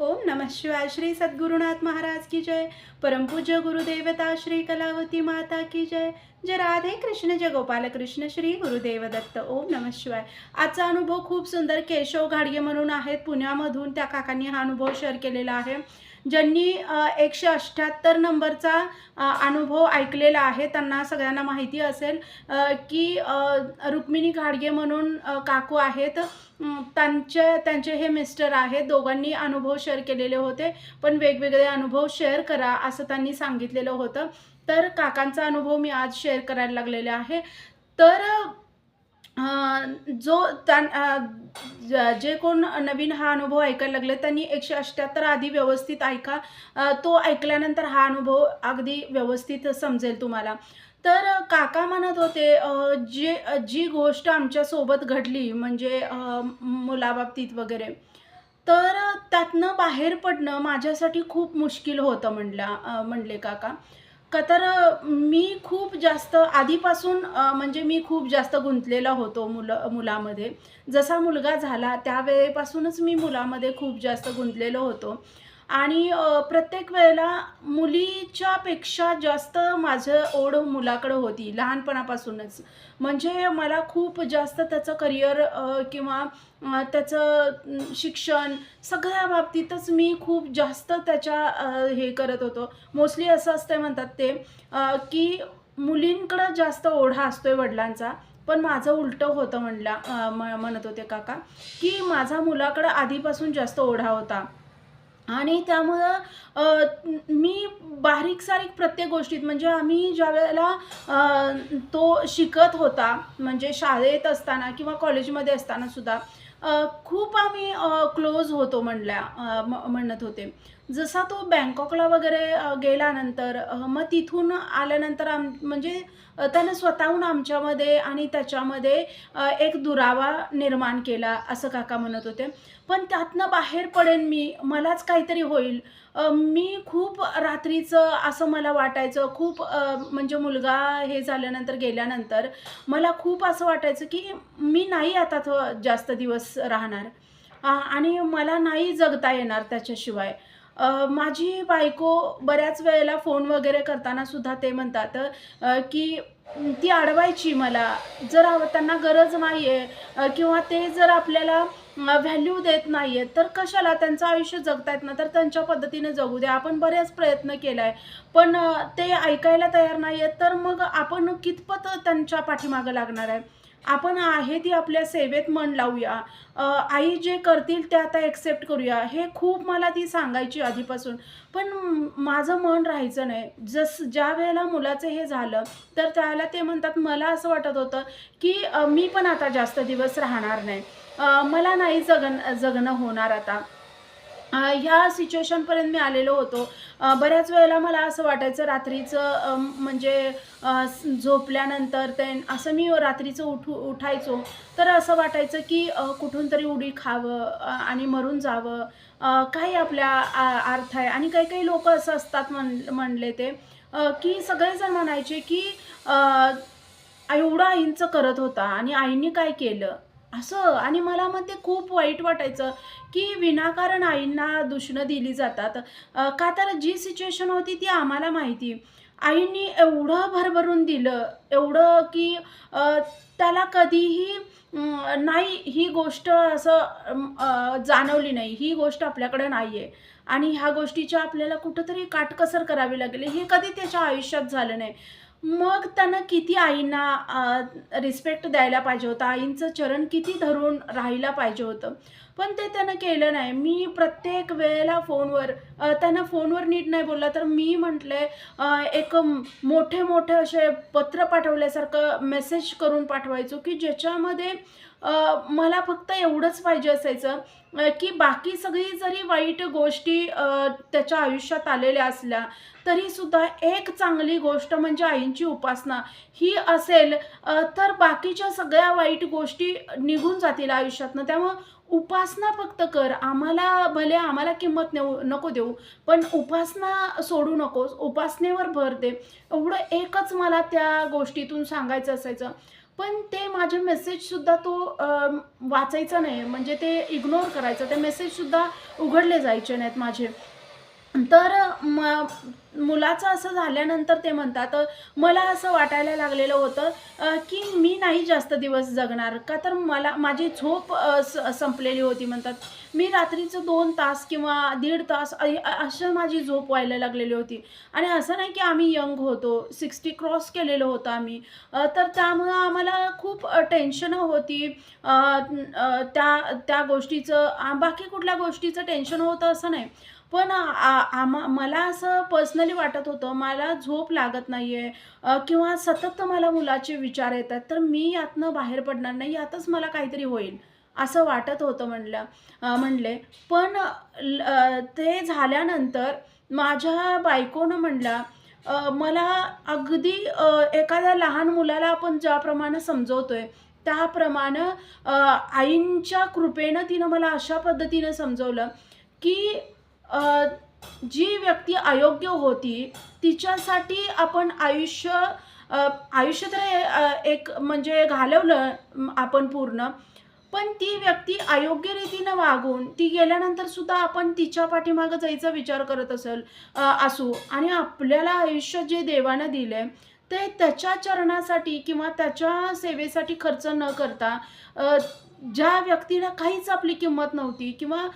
ओम नमः शिवाय श्री सद्गुरुनाथ महाराज की जय। परमपूज्य गुरुदेवता श्री कलावती माता की जय। जय राधे कृष्ण जय गोपाल कृष्ण श्री गुरुदेव दत्त। ओम नमः शिवाय। आजचा अनुभव खूप सुंदर केशव घाडगे म्हणून आहेत. पुण्यामधून त्या काकांनी हा अनुभव शेअर केलेला आहे. ज्यांनी एकशे अठ्ठ्याहत्तर नंबरचा अनुभव ऐकलेला आहे त्यांना सगळ्यांना माहिती असेल की रुक्मिणी घाडगे म्हणून काकू आहेत. त्यांचे त्यांचे हे मिस्टर आहेत. दोघांनी अनुभव शेअर केलेले होते. पण वेगवेगळे अनुभव शेअर करा असं त्यांनी सांगितलेलं होतं. तर काकांचा अनुभव मी आज शेअर करायला लागलेले आहे. तर जो त्यां जे कोण नवीन हा अनुभव ऐकायला लागले त्यांनी एकशे अठ्ठ्याहत्तर आधी व्यवस्थित ऐका. तो ऐकल्यानंतर हा अनुभव अगदी व्यवस्थित समजेल तुम्हाला. तर काका म्हणत होते जे जी गोष्ट आमच्यासोबत घडली म्हणजे मुलाबाबतीत वगैरे तर त्यातनं बाहेर पडणं माझ्यासाठी खूप मुश्किल होतं म्हटलं म्हणले काका. का तर मी खूप जास्त आधीपासून म्हणजे मी खूप जास्त गुंतलेला होतो मुलं मुलामध्ये. जसा मुलगा झाला त्यावेळेपासूनच मी मुलामध्ये खूप जास्त गुंतलेलो होतो. आणि प्रत्येक वेळेला मुलीच्यापेक्षा जास्त माझं ओढ मुलाकडं होती लहानपणापासूनच. म्हणजे मला खूप जास्त त्याचं करिअर किंवा त्याचं शिक्षण सगळ्या बाबतीतच मी खूप जास्त त्याच्या हे करत होतो. मोस्टली असं असतं म्हणतात ते की मुलींकडं जास्त ओढा असतोय वडिलांचा. पण माझं उलटं होतं म्हणला म- म्हणत होते काका की माझा मुलाकडं आधीपासून जास्त ओढा होता. आणि त्यामुळं मी बारीक सारीक प्रत्येक गोष्टीत म्हणजे आम्ही ज्या वेळेला तो शिकत होता म्हणजे शाळेत असताना किंवा कॉलेजमध्ये असताना सुद्धा खूप आम्ही क्लोज होतो म्हणल्या म्हणत होते. जसा तो बँकॉकला वगैरे गेल्यानंतर मग तिथून आल्यानंतर आम म्हणजे त्यानं स्वतःहून आमच्यामध्ये आणि त्याच्यामध्ये एक दुरावा निर्माण केला असं काका म्हणत होते. पण त्यातनं बाहेर पडेन मी मलाच काहीतरी होईल. मी खूप रात्रीचं असं मला वाटायचं खूप म्हणजे मुलगा हे झाल्यानंतर गेल्यानंतर मला खूप असं वाटायचं की मी नाही आता थो जास्त दिवस राहणार. आणि मला नाही जगता येणार त्याच्याशिवाय. माझी बायको बऱ्याच वेळेला फोन वगैरे करताना सुद्धा ते म्हणतात की ती अडवायची मला. जर त्यांना गरज नाही आहे किंवा ते जर आपल्याला व्हॅल्यू देत नाही आहेत तर कशाला त्यांचं आयुष्य जगतायत ना? तर त्यांच्या पद्धतीने जगू द्या आपण बरेच प्रयत्न केला आहे पण ते ऐकायला तयार नाही आहेत तर मग आपण कितपत त्यांच्या पाठीमागं लागणार आहे? आपण आहे ती आपल्या सेवेत मन लावूया. आई जे करतील ते आता एक्सेप्ट करूया. हे खूप मला ती सांगायची आधीपासून. पण माझं मन राहायचं नाही. जस ज्या वेळेला मुलाचं हे झालं तर त्याला ते म्हणतात मला असं वाटत होतं की मी पण आता जास्त दिवस राहणार नाही. मला नाही जगन जगणं होणार आता. ह्या सिच्युएशनपर्यंत मी आलेलो होतो. बऱ्याच वेळेला मला असं वाटायचं रात्रीचं म्हणजे झोपल्यानंतर ते असं मी रात्रीचं उठू उठायचो. तर असं वाटायचं की कुठून तरी उडी खावं आणि मरून जावं. काही आपल्या आ- अर्थ आहे. आणि काही काही लोक असं असतात म्हण म्हणले ते की सगळेजण म्हणायचे की एवढं आईंचं करत होता आणि आईंनी काय केलं? असं. आणि मला मग ते खूप वाईट वाटायचं की विनाकारण आईंना दूषणं दिली जातात. का तर जी सिच्युएशन होती ती आम्हाला माहिती. आईंनी एवढं भरभरून दिलं एवढं की त्याला कधीही नाही ही गोष्ट असं जाणवली नाही. ही गोष्ट आपल्याकडे नाही आहे आणि ह्या गोष्टीच्या आपल्याला कुठंतरी काटकसर करावी लागेल. हे कधी त्याच्या आयुष्यात झालं नाही. मग त्यांना किती आईंना रिस्पेक्ट द्यायला पाहिजे होतं? आईंचं चरण किती धरून राहायला पाहिजे होतं? पण ते त्यानं केलं नाही. मी प्रत्येक वेळेला फोनवर त्यांना फोनवर नीट नाही बोलला तर मी म्हटले एक मोठे मोठे असे पत्र पाठवल्यासारखं मेसेज करून पाठवायचो की ज्याच्यामध्ये मला फक्त एवढंच पाहिजे असायचं की बाकी सगळी जरी वाईट गोष्टी त्याच्या आयुष्यात आलेल्या असल्या तरीसुद्धा एक चांगली गोष्ट म्हणजे आईंची उपासना. ही असेल तर बाकीच्या सगळ्या वाईट गोष्टी निघून जातील आयुष्यातनं. त्यामुळं उपासना फक्त कर. आम्हाला भले आम्हाला किंमत नेऊ नको देऊ पण उपासना सोडू नकोस. उपासनेवर भर दे. एवढं एकच मला त्या गोष्टीतून सांगायचं असायचं. पण ते माझे मेसेजसुद्धा तो वाचायचा नाही. म्हणजे ते इग्नोर करायचं. ते मेसेजसुद्धा उघडले जायचे नाहीत माझे. तर म मुलाचं असं झाल्यानंतर ते म्हणतात मला असं वाटायला लागलेलं होतं की मी नाही जास्त दिवस जगणार का? तर मला माझी झोप स संपलेली होती म्हणतात. मी रात्रीचं दोन तास किंवा दीड तास असं माझी झोप व्हायला लागलेली होती. आणि असं नाही की आम्ही यंग होतो सिक्स्टी क्रॉस केलेलं होतं आम्ही. तर त्यामुळं आम्हाला खूप टेन्शनं होती. त्या त्या गोष्टीचं बाकी कुठल्या गोष्टीचं टेन्शन होतं असं नाही. पण आ आमा मला असं पर्सनली वाटत होतं मला झोप लागत नाही आहे किंवा सतत मला मुलाचे विचार येतात तर मी यातनं बाहेर पडणार नाही यातच मला काहीतरी होईल असं वाटत होतं म्हणलं म्हणले. पण ल- ते झाल्यानंतर माझ्या बायकोनं म्हणला मला अगदी एखाद्या लहान मुलाला आपण ज्याप्रमाणे समजवतोय त्याप्रमाणे आईंच्या कृपेनं तिनं मला अशा पद्धतीनं समजवलं की जी व्यक्ती अयोग्य होती तिच्यासाठी आपण आयुष्य आयुष्य तर ए- एक म्हणजे घालवलं आपण पूर्ण. पण ती व्यक्ती अयोग्य रीतीनं वागून ती गेल्यानंतर सुद्धा आपण तिच्या पाठीमागं जायचा विचार करत असेल असू. आणि आपल्याला आयुष्य जे देवानं दिले ते त्याच्या चरणासाठी किंवा त्याच्या सेवेसाठी खर्च न करता ज्या व्यक्तीला काहीच आपली किंमत नव्हती किंवा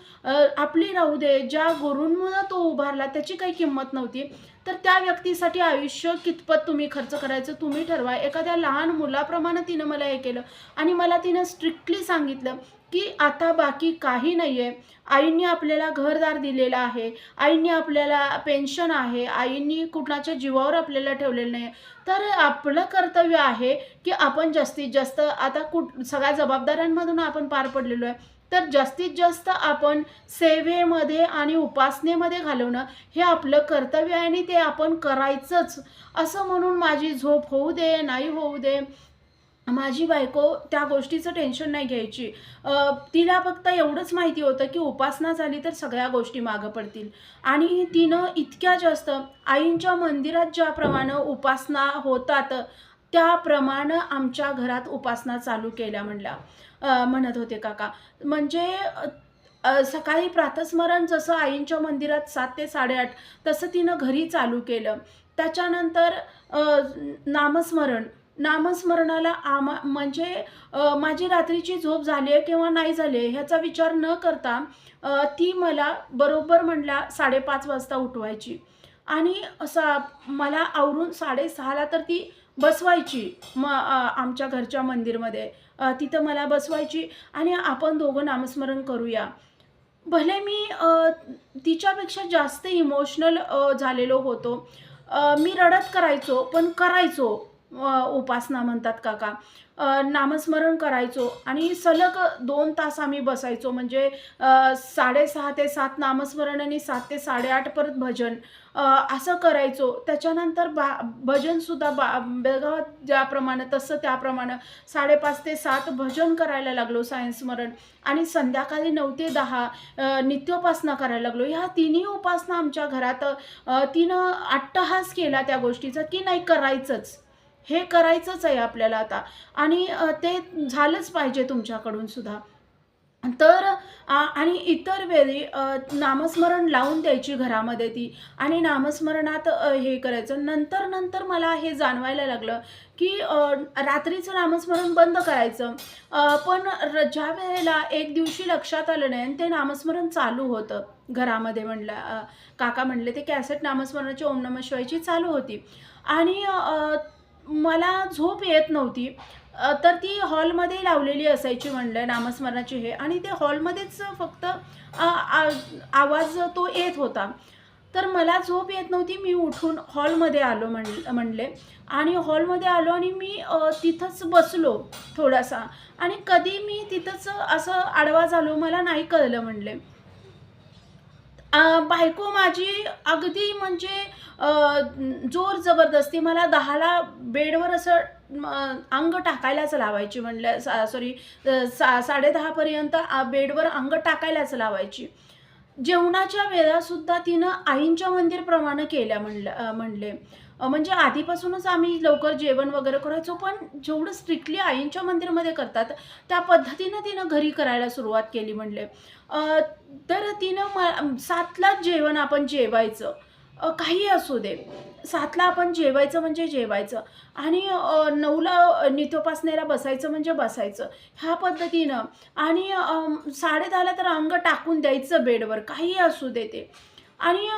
आपली राहू दे ज्या गुरूंमुळं तो उभारला त्याची काही किंमत नव्हती तर त्या व्यक्तीसाठी आयुष्य कितपत तुम्ही खर्च करायचं तुम्ही ठरवा. एखाद्या लहान मुलाप्रमाणे तिनं मला हे केलं आणि मला तिनं स्ट्रिक्टली सांगितलं की आता बाकी काही नाही आहे आईंनी आपल्याला घरदार दिलेलं आहे. आईंनी आपल्याला पेन्शन आहे. आईंनी कुणाच्या जीवावर आपल्याला ठेवलेलं नाही तर आपलं कर्तव्य आहे की आपण जास्तीत जास्त आता कुठ सगळ्या जबाबदाऱ्यांमधून आपण पार पडलेलो आहे. तर जास्तीत जास्त आपण सेवेमध्ये आणि उपासनेमध्ये घालवणं हे आपलं कर्तव्य आहे आणि ते आपण करायचंच. असं म्हणून माझी झोप होऊ दे नाही होऊ दे माझी बायको त्या गोष्टीचं टेन्शन नाही घ्यायची. तिला फक्त एवढंच माहिती होतं की उपासना झाली तर सगळ्या गोष्टी मागं पडतील. आणि तिनं इतक्या जास्त आईंच्या मंदिरात ज्याप्रमाणे उपासना होतात त्याप्रमाणे आमच्या घरात उपासना चालू केल्या म्हणल्या. म्हणत होते काका. म्हणजे सकाळी प्रातस्मरण जसं आईंच्या मंदिरात सात ते साडेआठ तसं तिनं घरी चालू केलं. त्याच्यानंतर नामस्मरण. नामस्मरणाला आमा म्हणजे माझी रात्रीची झोप झाली आहे किंवा नाही झाली आहे ह्याचा विचार न करता ती मला बरोबर म्हणल्या साडेपाच वाजता उठवायची. आणि असा मला आवरून साडेसहाला तर ती बसवायची म आमच्या घरच्या मंदिरमध्ये. तिथं मला बसवायची आणि आपण दोघं नामस्मरण करूया. भले मी तिच्यापेक्षा जास्त इमोशनल झालेलो होतो. मी रडत करायचो पण करायचो. उपासना म्हणतात काका. नामस्मरण करायचो आणि सलग दोन तास आम्ही बसायचो. म्हणजे साडेसहा ते सात नामस्मरण आणि सात ते साडेआठ परत भजन असं करायचो. त्याच्यानंतर बा भजनसुद्धा बा बेळगावात ज्याप्रमाणे तसं त्याप्रमाणे साडेपाच ते सात भजन करायला लागलो सायन्समरण आणि संध्याकाळी नऊ ते दहा नित्योपासना करायला लागलो. ह्या तिन्ही उपासना आमच्या घरात तिनं अट्टहास केला त्या गोष्टीचा की नाही करायचंच. हे करायचंच आहे आपल्याला आता. आणि ते झालंच पाहिजे तुमच्याकडून सुद्धा. तर आणि इतर वेळी नामस्मरण लावून द्यायची घरामध्ये ती. आणि नामस्मरणात हे करायचं. नंतर नंतर मला हे जाणवायला लागलं की रात्रीचं नामस्मरण बंद करायचं. पण र ज्या वेळेला एक दिवशी लक्षात आलं नाही आणि ते नामस्मरण चालू होतं. घरामध्ये म्हणलं काका म्हणले ते कॅसेट नामस्मरणाची ओम नम शिवायची चालू होती. आणि मला झोप येत नव्हती. तर ती हॉलमध्ये लावलेली असायची म्हणलं नामस्मरणाची हे. आणि ते हॉलमध्येच फक्त आवाज तो येत होता. तर मला झोप येत नव्हती मी उठून हॉलमध्ये आलो म्हण म्हणले. आणि हॉलमध्ये आलो आणि मी तिथंच बसलो थोडासा. आणि कधी मी तिथंच असं आडवा झालो मला नाही कळलं म्हणले. बायको माझी अगदी म्हणजे जोर जबरदस्ती मला दहाला बेडवर असं अंग टाकायलाच लावायची म्हणलं सा सॉरी सा साडेदहापर्यंत बेडवर अंग टाकायलाच लावायची. जेवणाच्या वेळासुद्धा तिनं आईंच्या मंदिरप्रमाणे केल्या म्हणलं म्हणले. म्हणजे आधीपासूनच आम्ही लवकर जेवण वगैरे करायचो पण जेवढं स्ट्रिक्टली आईंच्या मंदिरमध्ये करतात त्या पद्धतीनं तिनं घरी करायला सुरुवात केली म्हणले. तर तिनं म सातलाच जेवण आपण जेवायचं. काही असू दे. सातला आपण जेवायचं म्हणजे जेवायचं. आणि नऊला नित्योपासनेला बसायचं म्हणजे बसायचं. ह्या पद्धतीनं. आणि साडेदहाला तर अंग टाकून द्यायचं बेडवर. काही असू दे ते. आणि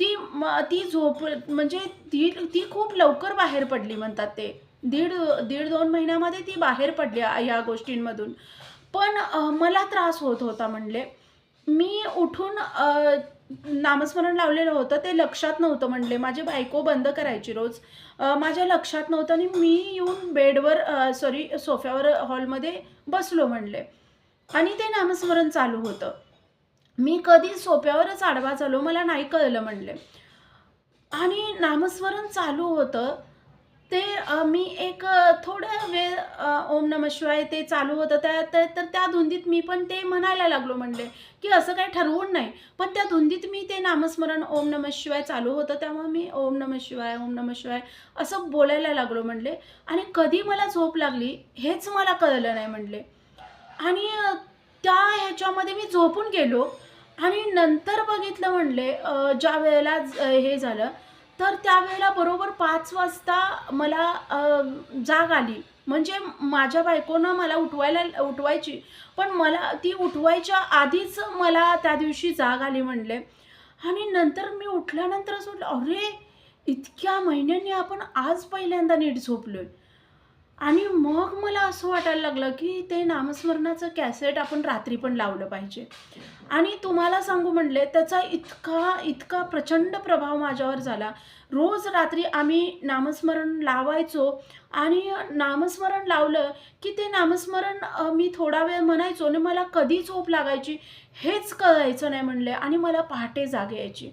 ती म ती झोप म्हणजे ती ती खूप लवकर बाहेर पडली म्हणतात ते. दीड दीड दोन महिन्यामध्ये ती बाहेर पडली ह्या या गोष्टींमधून. पण मला त्रास होत होता म्हणले मी उठून नामस्मरण लावलेलं होतं ते लक्षात नव्हतं म्हणले माझी बायको बंद करायची रोज. माझ्या लक्षात नव्हतं आणि मी येऊन बेडवर सॉरी सोफ्यावर हॉलमध्ये बसलो म्हणले आणि ते नामस्मरण चालू होतं. मी कधी सोप्यावरच आडवा चालू मला नाही कळलं म्हणले आणि नामस्मरण चालू होतं ते मी एक थोडा वेळ ओम नम शिवाय ते चालू होतं. त्या तर त्या धुंदीत मी पण ते म्हणायला लागलो म्हणले की असं काही ठरवून नाही. पण त्या धुंदीत मी ते नामस्मरण ओम नम शिवाय चालू होतं. त्यामुळे मी ओम नम शिवाय ओम नम शिवाय असं बोलायला लागलो म्हणले. आणि कधी मला झोप लागली हेच मला कळलं नाही म्हणले. आणि त्या ह्याच्यामध्ये मी झोपून गेलो आणि नंतर बघितलं म्हणले ज्या वेळेला हे झालं तर त्यावेळेला बरोबर पाच वाजता मला जाग आली. म्हणजे माझ्या बायकोनं मला उठवायला उठवायची. पण मला ती उठवायच्या आधीच मला त्या दिवशी जाग आली म्हणले. आणि नंतर मी उठल्यानंतर असं अरे इतक्या महिन्यांनी आपण आज पहिल्यांदा नीट झोपलो आहे आणि मग मला असं वाटायला लागलं की ते नामस्मरणाचं कॅसेट आपण रात्री पण लावलं पाहिजे. आणि तुम्हाला सांगू म्हणले त्याचा इतका इतका प्रचंड प्रभाव माझ्यावर झाला. रोज रात्री आम्ही नामस्मरण लावायचो आणि नामस्मरण लावलं की ते नामस्मरण मी थोडा वेळ म्हणायचो आणि मला कधी झोप लागायची हेच कळायचं नाही म्हणले आणि मला पहाटे जाग यायची.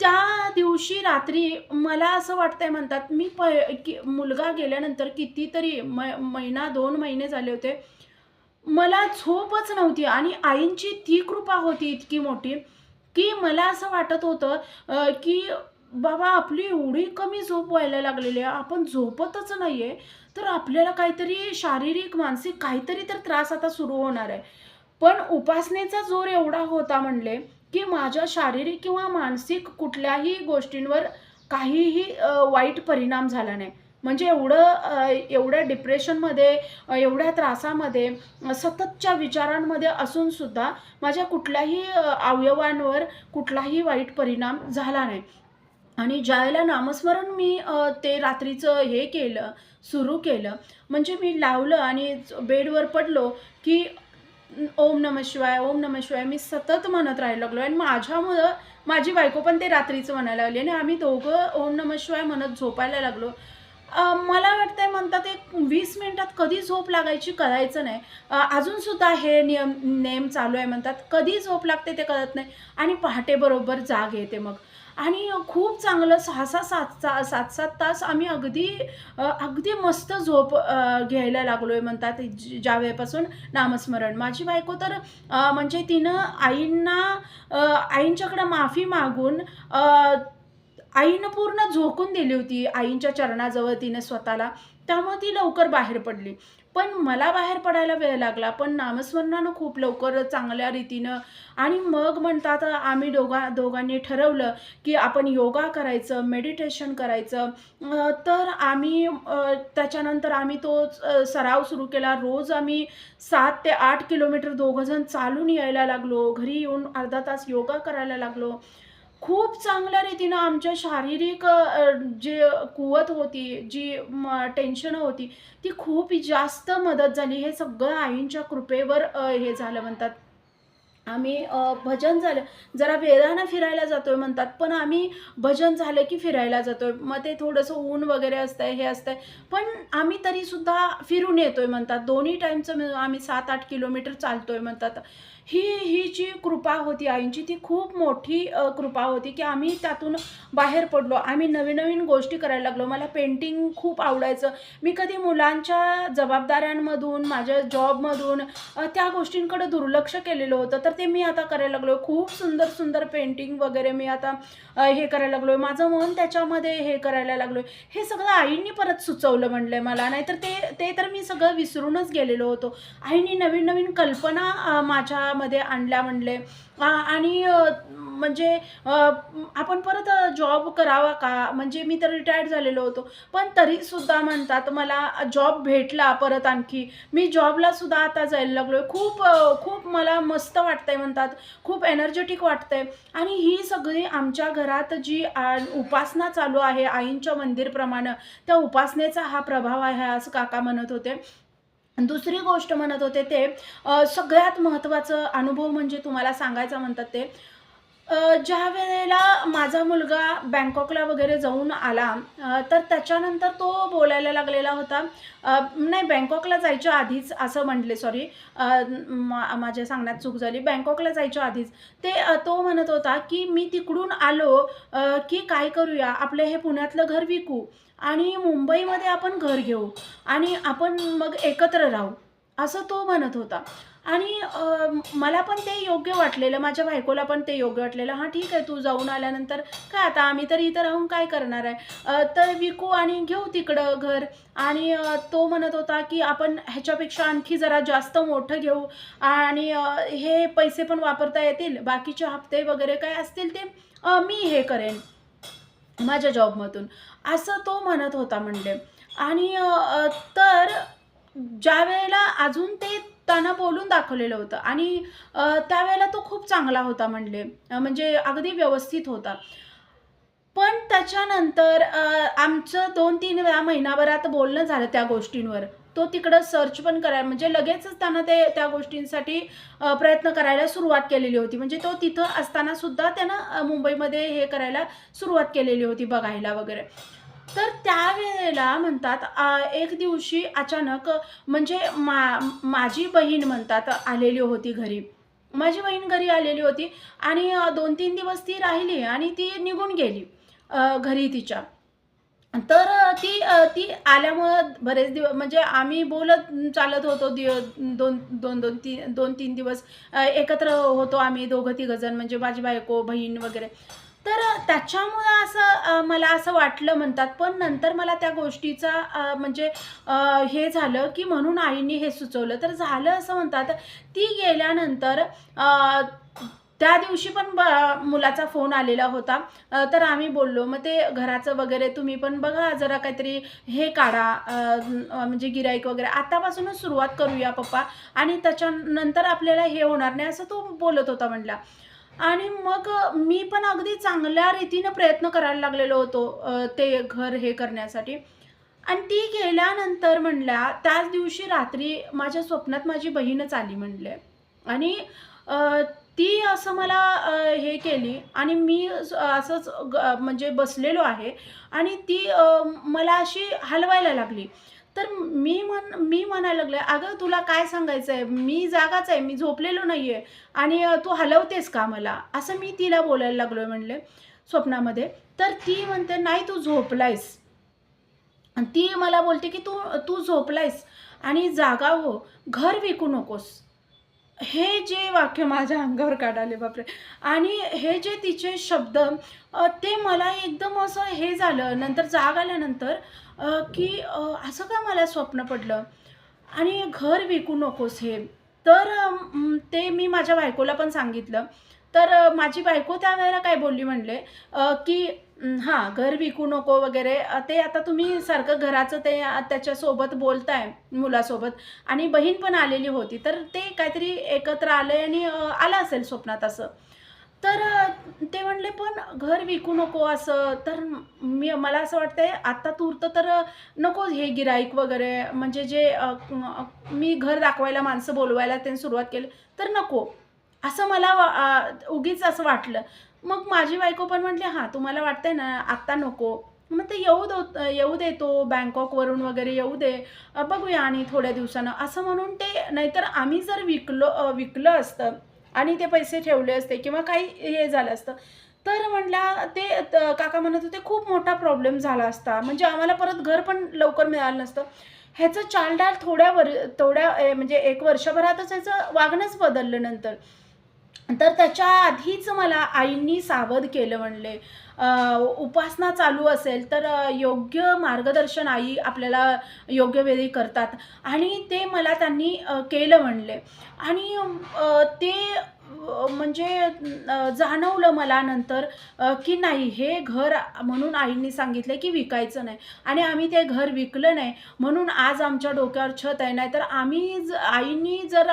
त्या दिवशी रात्री मला असं वाटतंय म्हणतात मी प की मुलगा गेल्यानंतर कितीतरी म महिना दोन महिने झाले होते. मला झोपच नव्हती आणि आईंची ती कृपा होती इतकी मोठी की मला असं वाटत होतं की बाबा आपली एवढी कमी झोप व्हायला लागलेली आहे आपण झोपतच नाही आहे तर आपल्याला काहीतरी शारीरिक मानसिक काहीतरी तर त्रास आता सुरू होणार आहे. पण उपासनेचा जोर एवढा होता म्हणले की माझ्या शारीरिक किंवा मानसिक कुठल्याही गोष्टींवर काहीही वाईट परिणाम झाला नाही. म्हणजे एवढं एवढ्या डिप्रेशनमध्ये एवढ्या त्रासामध्ये सततच्या विचारांमध्ये असूनसुद्धा माझ्या कुठल्याही अवयवांवर कुठलाही वाईट परिणाम झाला नाही. आणि ज्यावेळेला नामस्मरण मी ते रात्रीचं हे केलं सुरू केलं म्हणजे मी लावलं आणि बेडवर पडलो की ओम नम शिवाय ओम नम शिवाय मी सतत म्हणत राहायला लागलो. आणि माझ्यामुळं माझी बायको पण ते रात्रीचं म्हणायला लागली आणि आम्ही दोघं ओम नम शिवाय म्हणत झोपायला लागलो. मला वाटतंय म्हणतात एक वीस मिनिटात कधी झोप लागायची कळायचं नाही. अजूनसुद्धा हे नियम नेम चालू आहे म्हणतात. कधी झोप लागते ते कळत नाही. आणि पहाटे बरोबर जाग येते मग. आणि खूप चांगलं सहा सहा सात सा सात सात तास आम्ही अगदी अगदी मस्त झोप घ्यायला लागलो आहे म्हणतात. ज- ज्या वेळेपासून नामस्मरण. माझी बायको तर म्हणजे तिनं आईंना आईंच्याकडं माफी मागून आईनं पूर्ण झोकून दिली होती. आईंच्या चरणाजवळ तिने स्वतःला. त्यामुळे ती लवकर बाहेर पडली. पण मला बाहेर पडायला वेळ लागला. पण नामस्मरणानं खूप लवकर चांगल्या रीतीनं आणि मग म्हणतात आम्ही दोघा दोघांनी ठरवलं की आपण योगा करायचं मेडिटेशन करायचं. तर आम्ही त्याच्यानंतर आम्ही तो सराव सुरू केला. रोज आम्ही सात ते आठ किलोमीटर दोघंजण चालून यायला लागलो. घरी येऊन अर्धा तास योगा करायला लागलो. खूप चांगल्या रीतीनं आमच्या शारीरिक जे कुवत होती जी म टेन्शन होती ती खूप जास्त मदत झाली. हे सगळं आईंच्या कृपेवर हे झालं म्हणतात. आम्ही भजन झालं. जरा वेळानं फिरायला जातोय म्हणतात पण आम्ही भजन झालं की फिरायला जातोय. मग ते थोडंसं ऊन वगैरे असतंय हे असतंय. पण आम्ही तरीसुद्धा फिरून येतोय म्हणतात. दोन्ही टाईमचं आम्ही सात आठ किलोमीटर चालतोय म्हणतात. ही ही जी कृपा होती आईंची ती खूप मोठी कृपा होती की आम्ही त्यातून बाहेर पडलो. आम्ही नवीन नवीन गोष्टी करायला लागलो. मला पेंटिंग खूप आवडायचं. मी कधी मुलांच्या जबाबदाऱ्यांमधून माझ्या जॉबमधून त्या गोष्टींकडे दुर्लक्ष केलेलं होतं. तर ते मी आता करायला लागलो खूप सुंदर सुंदर पेंटिंग वगैरे मी आता हे करायला लागलो माझं मन त्याच्यामध्ये हे करायला लागलो हे सगळं आईंनी परत सुचवलं म्हणलं मला. नाहीतर ते ते तर मी सगळं विसरूनच गेलेलो होतो. आईंनी नवीन नवीन कल्पना माझ्या माझ्यामध्ये आणल्या म्हणले. आणि म्हणजे आपण परत जॉब करावा का? म्हणजे मी तर रिटायर्ड झालेलो होतो. पण तरीसुद्धा म्हणतात मला जॉब भेटला परत आणखी. मी जॉबला सुद्धा आता जायला लागलो आहे खूप खूप मला मस्त वाटतंय म्हणतात. खूप एनर्जेटिक वाटतंय. आणि ही सगळी आमच्या घरात जी उपासना चालू आहे आईंच्या मंदिरप्रमाणे त्या उपासनेचा हा प्रभाव आहे असं काका म्हणत होते. दुसरी गोष्ट म्हणत होते ते सगळ्यात महत्त्वाचं अनुभव म्हणजे तुम्हाला सांगायचं म्हणतात ते ज्या वेळेला माझा मुलगा बँकॉकला वगैरे जाऊन आला तर त्याच्यानंतर तो बोलायला लागलेला होता नाही बँकॉकला जायच्या आधीच असं म्हटले सॉरी माझ्या सांगण्यात चूक झाली बँकॉकला जायच्या आधीच. ते तो म्हणत होता की मी तिकडून आलो की काय करूया आपलं हे पुण्यातलं घर विकू आणि मुंबईमध्ये आपण घर घेऊ आणि आपण मग एकत्र राहू असं तो म्हणत होता. आणि मला पण ते योग्य वाटलेलं माझ्या बायकोला पण ते योग्य वाटलेलं. हां ठीक आहे तू जाऊन आल्यानंतर काय आता आम्ही तर इथं राहून काय करणार आहे? तर विकू आणि घेऊ तिकडं घर. आणि तो म्हणत होता की आपण ह्याच्यापेक्षा आणखी जरा जास्त मोठं घेऊ. आणि हे पैसे पण वापरता येतील. बाकीचे हप्ते वगैरे काय असतील ते मी हे करेन माझ्या जॉबमधून. असं तो म्हणत होता म्हणले. आणि तर ज्या वेळेला अजून ते त्यानं बोलून दाखवलेलं होतं. आणि त्यावेळेला तो खूप चांगला होता म्हणले. म्हणजे अगदी व्यवस्थित होता. पण त्याच्यानंतर आमचं दोन तीन वेळा महिनाभरात बोलणं झालं त्या गोष्टींवर. तो तिकडं सर्च पण करायला म्हणजे लगेचच त्यानं ते त्या गोष्टींसाठी प्रयत्न करायला सुरुवात केलेली होती. म्हणजे तो तिथं असतानासुद्धा त्यानं मुंबईमध्ये हे करायला सुरुवात केलेली होती बघायला वगैरे. तर त्यावेळेला म्हणतात एक दिवशी अचानक म्हणजे मा माझी बहीण म्हणतात आलेली होती घरी. माझी बहीण घरी आलेली होती आणि दोन तीन दिवस ती राहिली आणि ती निघून गेली घरी तिच्या. तर ती ती आल्यामुळं बरेच दिवस म्हणजे आम्ही बोलत चालत होतो दिव दोन दोन दोन तीन दोन तीन दिवस एकत्र होतो आम्ही दोघं तिघंजण म्हणजे माझी बायको बहीण वगैरे. तर त्याच्यामुळं असं मला असं वाटलं म्हणतात. पण नंतर मला त्या गोष्टीचा म्हणजे हे झालं की म्हणून आईने हे सुचवलं. तर झालं असं म्हणतात. ती गेल्यानंतर त्या दिवशी पण ब मुलाचा फोन आलेला होता. तर आम्ही बोललो मग ते घराचं वगैरे तुम्ही पण बघा जरा काहीतरी हे काढा म्हणजे गिराईक वगैरे. आतापासूनच सुरुवात करूया पप्पा. आणि त्याच्यानंतर आपल्याला हे होणार नाही असं तो बोलत होता म्हटला आणि मग मी पण अगदी चांगल्या रीतीनं प्रयत्न करायला लागलेलो होतो ते घर हे करण्यासाठी. आणि ती गेल्यानंतर म्हणल्या त्याच दिवशी रात्री माझ्या स्वप्नात माझी बहीणच आली म्हणले. आणि ती असं मला हे केली आणि मी असंच ग म्हणजे बसलेलो आहे आणि ती मला अशी हलवायला लागली. तर मी म्हण मी म्हणायला लागले अगं तुला काय सांगायचं आहे मी जागाच आहे मी झोपलेलो नाही आहे आणि तू हलवतेस का मला? असं मी तिला बोलायला लागलो आहे म्हणले स्वप्नामध्ये. तर ती म्हणते नाही तू झोपलायस. ती मला बोलते की तू तू झोपलायस आणि जागा हो घर विकू नकोस. हे जे वाक्य माझ्या अंगावर काढाले बापरे. आणि हे जे तिचे शब्द ते मला एकदम असं हे झालं नंतर जाग आल्यानंतर की असं का मला स्वप्न पडलं? आणि घर विकू नकोस हे. तर ते मी माझ्या बायकोला पण सांगितलं. तर माझी बायको त्यावेळेला काय बोलली म्हणले? की हां घर विकू नको वगैरे. ते आता तुम्ही सारखं घराचं ते त्याच्यासोबत बोलताय मुलासोबत. आणि बहीण पण आलेली होती. तर ते काहीतरी एकत्र आले आणि आलं असेल स्वप्नात असं. तर ते म्हणले पण घर विकू नको असं. तर मी मला असं वाटतंय आत्ता तूर्त तर नको हे गिराईक वगैरे. म्हणजे जे मी घर दाखवायला माणसं बोलवायला त्यांनी सुरुवात केली तर नको. असं मला वा- उगीच असं वाटलं. मग माझी बायको पण म्हटली हां तुम्हाला वाटतंय ना आत्ता नको. मग ते येऊ दो येऊ देतो बँकॉकवरून वगैरे येऊ दे. बघूया आणि थोड्या दिवसानं. असं म्हणून ते नाहीतर आम्ही जर विकलो विकलं असतं आणि ते पैसे ठेवले असते किंवा काही हे झालं असतं तर म्हटला ते काका म्हणत होते खूप मोठा प्रॉब्लेम झाला असता. म्हणजे आम्हाला परत घर पण लवकर मिळालं नसतं. ह्याचं चालडाल थोड्या वर थोड्या ए, म्हणजे एक वर्षभरातच ह्याचं वागणंच बदललं नंतर. तर त्याच्या आधीच मला आईंनी सावध केलं म्हणले. उपासना चालू असेल तर योग्य मार्गदर्शन आई आपल्याला योग्य वेळी करतात. आणि ते मला त्यांनी केलं म्हणले. आणि ते म्हणजे जाणवलं मला नंतर की नाही हे घर म्हणून आईंनी सांगितलं की विकायचं नाही. आणि आम्ही ते घर विकलं नाही म्हणून आज आमच्या डोक्यावर छत आहे. नाही तर आम्ही ज आईंनी जर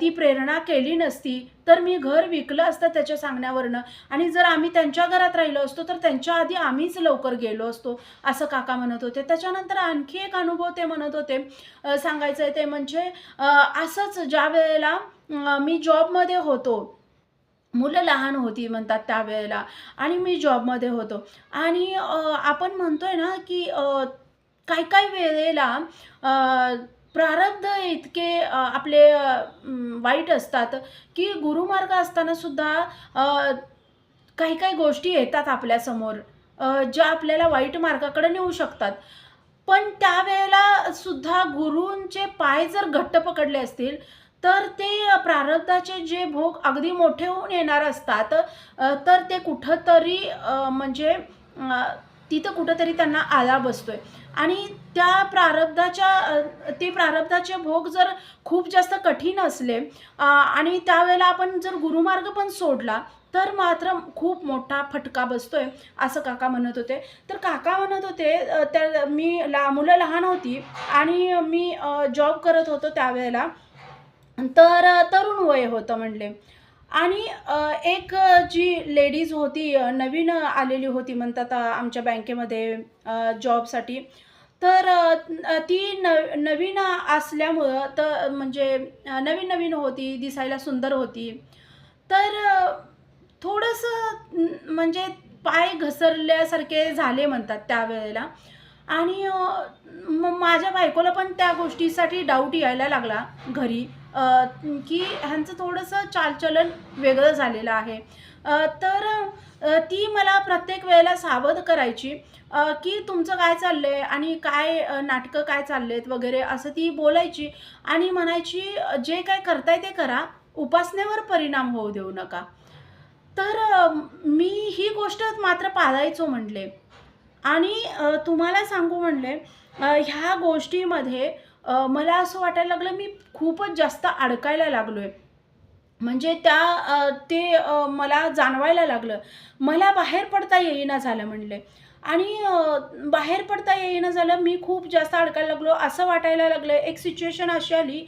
ती प्रेरणा केली नसती तर मी घर विकलं असतं त्याच्या सांगण्यावरनं. आणि जर आम्ही त्यांच्या घरात राहिलो असतो तर त्यांच्या आधी आम्हीच लवकर गेलो असतो असं काका म्हणत होते. त्याच्यानंतर आणखी एक अनुभव ते म्हणत होते. सांगायचं आहे ते म्हणजे असंच ज्या वेळेला मी जॉबमध्ये होतो मुलं लहान होती म्हणतात त्यावेळेला आणि मी जॉबमध्ये होतो. आणि आपण म्हणतोय ना की काही काही वेळेला प्रारब्ध इतके आपले वाईट असतात की गुरुमार्ग असताना सुद्धा काही काही गोष्टी येतात आपल्यासमोर ज्या आपल्याला वाईट मार्गाकडे नेऊ शकतात. पण त्यावेळेला सुद्धा गुरूंचे पाय जर घट्ट पकडले असतील तर ते प्रारब्धाचे जे भोग अगदी मोठे होऊन येणार असतात तर ते कुठंतरी म्हणजे तिथं कुठंतरी त्यांना आला बसतोय. आणि त्या प्रारब्धाच्या ते प्रारब्धाचे भोग जर खूप जास्त कठीण असले आणि त्यावेळेला आपण जर गुरुमार्ग पण सोडला तर मात्र खूप मोठा फटका बसतोय असं काका म्हणत होते. तर काका म्हणत होते त्या मी ला मुलं लहान होती आणि मी जॉब करत होतो त्यावेळेला. तर तरुण वय होतं म्हणले. आणि एक जी लेडीज होती नवीन आलेली होती म्हणतात आमच्या बँकेमध्ये जॉबसाठी तर ती न नवीन असल्यामुळं तर म्हणजे नवीन नवीन होती दिसायला सुंदर होती. तर थोडंसं म्हणजे पाय घसरल्यासारखे झाले म्हणतात त्यावेळेला. आणि मग माझ्या बायकोला पण त्या गोष्टीसाठी डाऊट यायला लागला घरी की ह्यांचं थोडंसं चालचलन वेगळं झालेलं आहे. तर ती मला प्रत्येक वेळेला सावध करायची. की तुमचं काय चाललं आहे आणि काय नाटकं काय चाललेत वगैरे असं ती बोलायची आणि म्हणायची जे काय करताय ते करा. उपासनेवर परिणाम होऊ देऊ नका. तर मी ही गोष्ट मात्र पाळायचो म्हणले. आणि तुम्हाला सांगू म्हणले ह्या गोष्टीमध्ये मला असं वाटायला लागलं मी खूपच जास्त अडकायला लागलो आहे म्हणजे त्या ते मला जाणवायला लागलं. मला बाहेर पडता येईना झालं म्हणले. आणि बाहेर पडता येईना झालं मी खूप जास्त अडकायला लागलो. असं वाटायला लागलं. एक सिच्युएशन अशी आली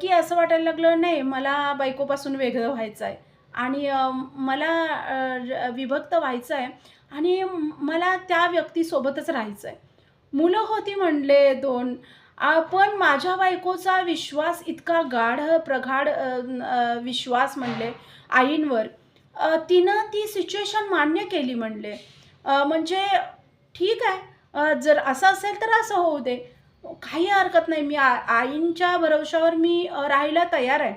की असं वाटायला लागलं नाही मला बायकोपासून वेगळं व्हायचं आहे आणि मला विभक्त व्हायचं आहे आणि मला त्या व्यक्तीसोबतच राहायचं आहे मुलं होती म्हणले दोन आपण माझ्या बायकोचा विश्वास इतका गाढ प्रगाढ विश्वास म्हणले आईंवर तिनं ती सिच्युएशन मान्य केली म्हणले. म्हणजे ठीक आहे जर असं असेल तर असं होऊ दे. काही हरकत नाही मी आ आईंच्या भरवशावर मी राहायला तयार आहे.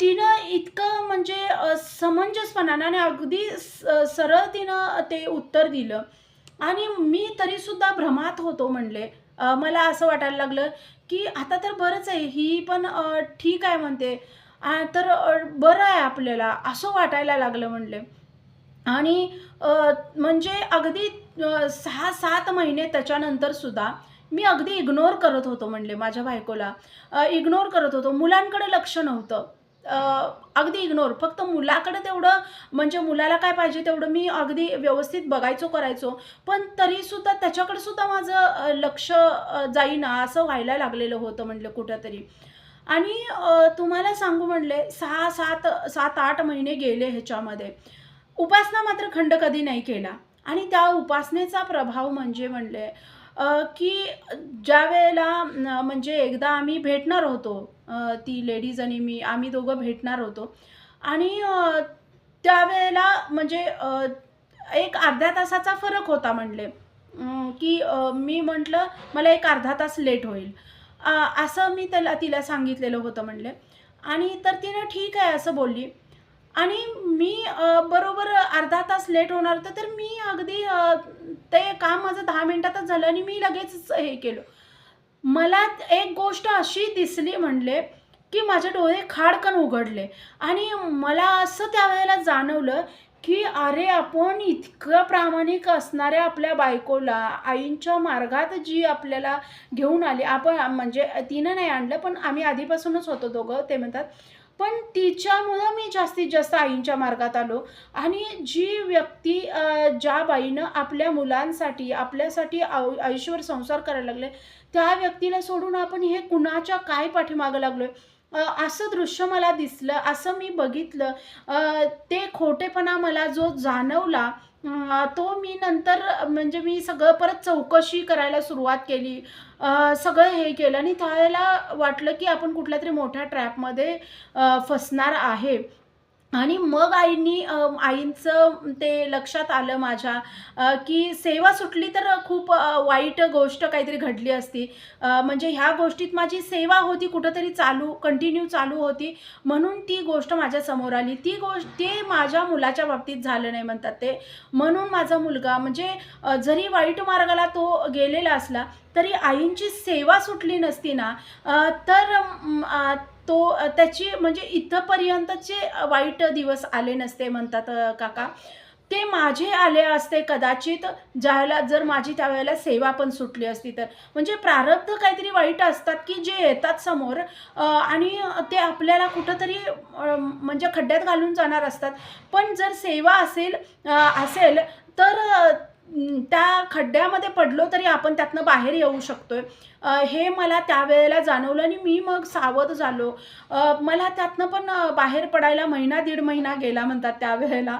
तिनं इतकं म्हणजे समंजसपणानं आणि अगदी स सरळ तिनं ते उत्तर दिलं. आणि मी तरीसुद्धा भ्रमात होतो म्हणले. मला असं वाटायला लागलं की आता तर बरंच आहे ही पण ठीक आहे म्हणते तर बरं आहे आपल्याला असं वाटायला लागलं म्हणले आणि म्हणजे अगदी सहा सात महिने त्याच्यानंतर सुद्धा मी अगदी इग्नोर करत होतो म्हणले माझ्या बायकोला. इग्नोर करत होतो. मुलांकडे लक्ष नव्हतं. अगदी इग्नोर. फक्त मुलाकडे तेवढं म्हणजे मुलाला काय पाहिजे तेवढं मी अगदी व्यवस्थित बघायचो, करायचो. पण तरीसुद्धा त्याच्याकडे सुद्धा माझं लक्ष जाईना असं व्हायला लागलेलं होतं म्हणलं कुठंतरी आणि तुम्हाला सांगू म्हणले 6-7 7-8 महिने गेले ह्याच्यामध्ये. उपासना मात्र खंड कधी नाही केला आणि त्या उपासनेचा प्रभाव म्हणजे म्हणले की ज्या वेळेला म्हणजे एकदा आम्ही भेटणार होतो ती लेडीज आणि मी आम्ही दोघं भेटणार होतो. आणि त्यावेळेला म्हणजे एक अर्ध्या तासाचा फरक होता म्हणले. की मी म्हटलं मला एक अर्धा तास लेट होईल. असं मी त्याला तिला सांगितलेलं होतं म्हणले. आणि तर तिनं ठीक आहे असं बोलली. आणि मी बरोबर अर्धा तास लेट होणार होतं तर मी अगदी ते काम माझं दहा मिनटातच झालं आणि मी लगेच हे केलं. मला एक गोष्ट अशी दिसली म्हणले की माझे डोळे खाडकन उघडले. आणि मला असं त्यावेळेला जाणवलं की अरे आपण इतकं प्रामाणिक असणाऱ्या आपल्या बायकोला आईंच्या मार्गात जी आपल्याला घेऊन आली आपण म्हणजे तिनं नाही आणलं पण आम्ही आधीपासूनच होतो दोघं ते म्हणतात पण तिच्यामुळं मी जास्तीत जास्त आईंच्या मार्गात आलो. आणि जी व्यक्ती ज्या बाईनं आपल्या मुलांसाठी आपल्यासाठी आयु आयुष्यभर संसार करायला लागले त्या व्यक्तीला सोडून आपण हे कुणाच्या काय पाठीमागं लागलो असं दृश्य मला दिसलं असं मी बघितलं. ते खोटेपणा मला जो जाणवला तो मी नंतर म्हणजे मी सगळं परत चौकशी करायला सुरुवात केली. सगळं हे केलं आणि त्याला वाटलं की आपण कुठल्या तरी मोठ्या ट्रॅपमध्ये फसणार आहे. आणि मग आईनी आईंचं ते लक्षात आलं माझ्या की सेवा सुटली तर खूप वाईट गोष्ट काहीतरी घडली असती. म्हणजे ह्या गोष्टीत माझी सेवा होती कुठंतरी चालू कंटिन्यू चालू होती. म्हणून ती गोष्ट माझ्यासमोर आली. ती गोष्ट ते माझ्या मुलाच्या बाबतीत झालं नाही म्हणतात ते. म्हणून माझा मुलगा म्हणजे जरी वाईट मार्गाला तो गेलेला असला तरी आईंची सेवा सुटली नसती ना तर तो त्याची म्हणजे इथंपर्यंतचे वाईट दिवस आले नसते म्हणतात काका. ते माझे आले असते कदाचित ज्यावेळेला जर माझी त्यावेळेला सेवा पण सुटली असती तर. म्हणजे प्रारब्ध काहीतरी वाईट असतात की जे येतात समोर आणि ते आपल्याला कुठंतरी म्हणजे खड्ड्यात घालून जाणार असतात. पण जर सेवा असेल असेल तर त्या खड्ड्यामध्ये पडलो तरी आपण त्यातनं बाहेर येऊ शकतोय. हे मला त्यावेळेला जाणवलं आणि मी मग सावध झालो. मला त्यातनं पण बाहेर पडायला महिना दीड महिना गेला म्हणतात त्यावेळेला.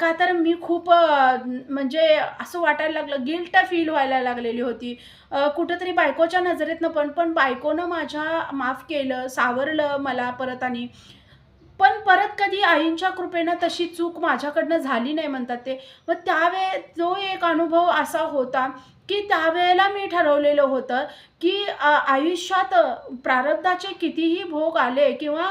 का तर मी खूप म्हणजे असं वाटायला लागलं गिल्ट फील व्हायला लागलेली होती. कुठंतरी बायकोच्या नजरेतनं पण पण बायकोनं माझ्या माफ केलं सावरलं मला परत आणि पण परत कधी आईंच्या कृपेनं तशी चूक माझ्याकडनं झाली नाही म्हणतात ते. मग त्यावेळे तो एक अनुभव असा होता की त्यावेळेला मी ठरवलेलं होतं की आयुष्यात प्रारब्धाचे कितीही भोग आले किंवा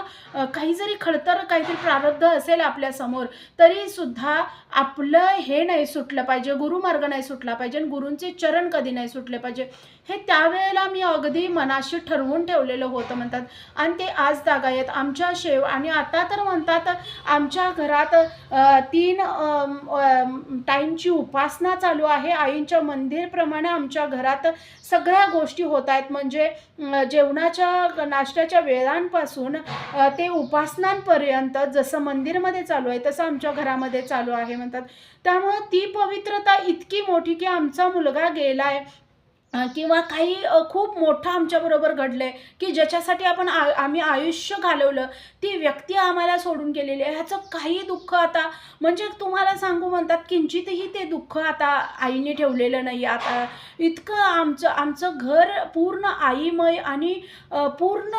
काही जरी खडतर काहीतरी प्रारब्ध असेल आपल्यासमोर तरीसुद्धा आपलं हे नाही सुटलं पाहिजे गुरुमार्ग नाही सुटला पाहिजे आणि गुरूंचे चरण कधी नाही सुटले पाहिजे. हे त्यावेळेला मी अगदी मनाशी ठरवून ठेवलेलं होतं म्हणतात. आणि ते आज दागायत आमच्या शेव आणि आता तर म्हणतात आमच्या घरात तीन टाईमची उपासना चालू आहे. आईंच्या मंदिरप्रमाणे आमच्या घरात सगळ्या गोष्टी होत आहेत म्हणजे जेवणाच्या नाश्त्याच्या वेळांपासून ते उपासनांपर्यंत जसं मंदिरमध्ये चालू आहे तसं आमच्या घरामध्ये चालू आहे म्हणतात. त्यामुळं ती पवित्रता इतकी मोठी की आमचा मुलगा गेलाय. आहे किंवा काही खूप मोठं आमच्याबरोबर घडलं आहे की ज्याच्यासाठी आपण आ आम्ही आयुष्य घालवलं ती व्यक्ती आम्हाला सोडून गेलेली आहे. ह्याचं काही दुःख आता म्हणजे तुम्हाला सांगू म्हणतात किंचितही ते दुःख आता आईने ठेवलेलं नाही. आता इतकं आमचं आमचं घर पूर्ण आईमय आणि पूर्ण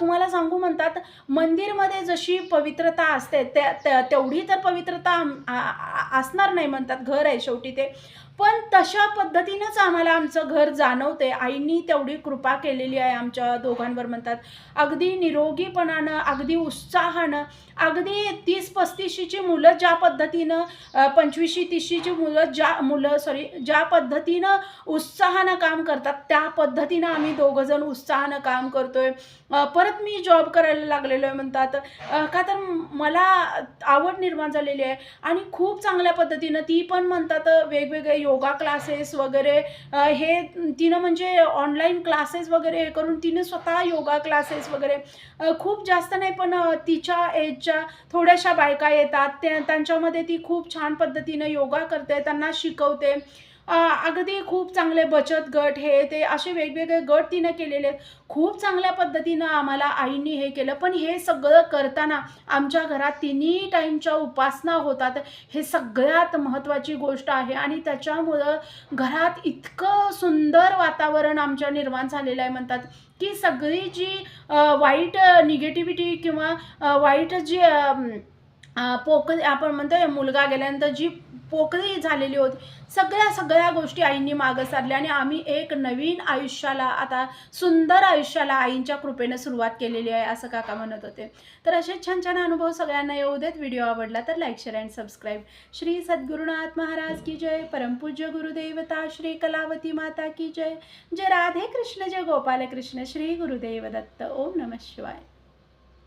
तुम्हाला सांगू म्हणतात मंदिरमध्ये जशी पवित्रता असते त्या तेवढी तर पवित्रता आ- आ- असणार नाही म्हणतात घर आहे शेवटी ते. पण तशा पद्धतीनंच आम्हाला आमचं घर जाणवते आईनी तेवढी कृपा केलेली आहे आमच्या दोघांवर म्हणतात. अगदी निरोगीपणानं अगदी उत्साहानं अगदी तीस पस्तीशीची मुलं ज्या पद्धतीनं पंचवीसशी पंचवीशी तीसशीची मुलं ज्या मुलं सॉरी ज्या पद्धतीनं उत्साहानं काम करतात त्या पद्धतीनं आम्ही दोघंजण उत्साहानं काम करतोय. आहे परत मी जॉब करायला लागलेलो आहे म्हणतात का तर मला आवड निर्माण झालेली आहे आणि खूप चांगल्या पद्धतीनं ती पण म्हणतात वेगवेगळे योगा क्लासेस वगैरे हे तिनं म्हणजे ऑनलाईन क्लासेस वगैरे हे करून तिनं स्वतः योगा क्लासेस वगैरे खूप जास्त नाही पण तिच्या एजच्या थोड्याशा बायका येतात. ते त्यांच्यामध्ये ती खूप छान पद्धतीनं योगा करते त्यांना शिकवते. अगदी खूप चांगले बचत गट हे ते असे वेगवेगळे गट तिनं केलेले आहेत. खूप चांगल्या पद्धतीनं आम्हाला आईंनी हे केलं. पण हे सगळं करताना आमच्या घरात तिन्ही टाईमच्या उपासना होतात. हे सगळ्यात महत्त्वाची गोष्ट आहे आणि त्याच्यामुळं घरात इतकं सुंदर वातावरण आमच्या निर्माण झालेलं आहे म्हणतात की सगळी जी वाईट निगेटिव्हिटी किंवा वाईट जी पोक आपण म्हणतो मुलगा गेल्यानंतर जी पोकळी झालेली होती. सगळ्या सगळ्या गोष्टी आईंनी मागं सारल्या आणि आम्ही एक नवीन आयुष्याला आता सुंदर आयुष्याला आईंच्या कृपेनं सुरुवात केलेली आहे असं काका म्हणत होते. तर असे छान छान अनुभव सगळ्यांना येऊ देत. व्हिडिओ आवडला तर like share and subscribe. Shri Sadgurunath Maharaj की जय. परमपूज्य गुरुदेवता श्री कलावती माता की जय. जय राधे कृष्ण जय गोपाल कृष्ण श्री गुरुदेव दत्त. ओम नमः शिवाय.